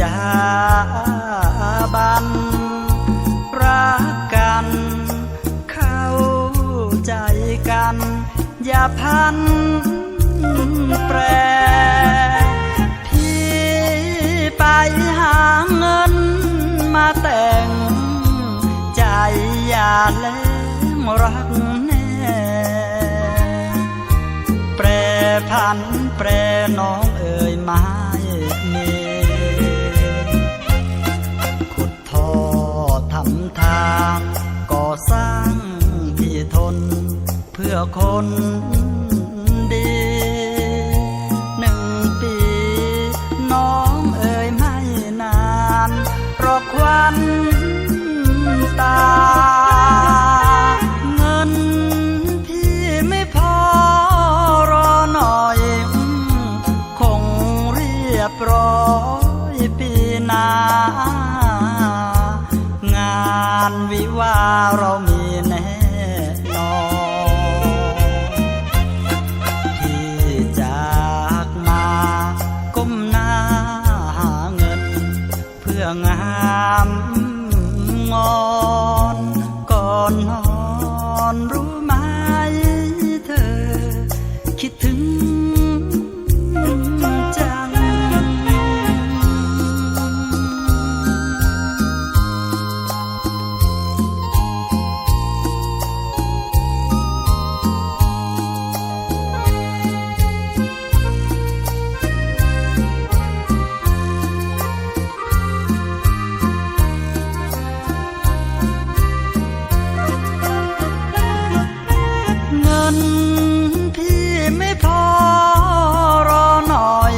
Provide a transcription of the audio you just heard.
จาบัน รักกัน เข้าใจกัน อย่าพันแปร พี่ไปหาเงินมาแต่ง ใจอย่าแลมรักแน่แปรพันแปรน้องเอ่ยม้เอคนดีหนึ่งปีน้องเอ่ยไม่นานรอควันตา เงินพี่ไม่พอรอหน่อย คงเรียบร้อยปีหน้างานวิวาเรามี เงินพี่ไม่พอรอหน่อย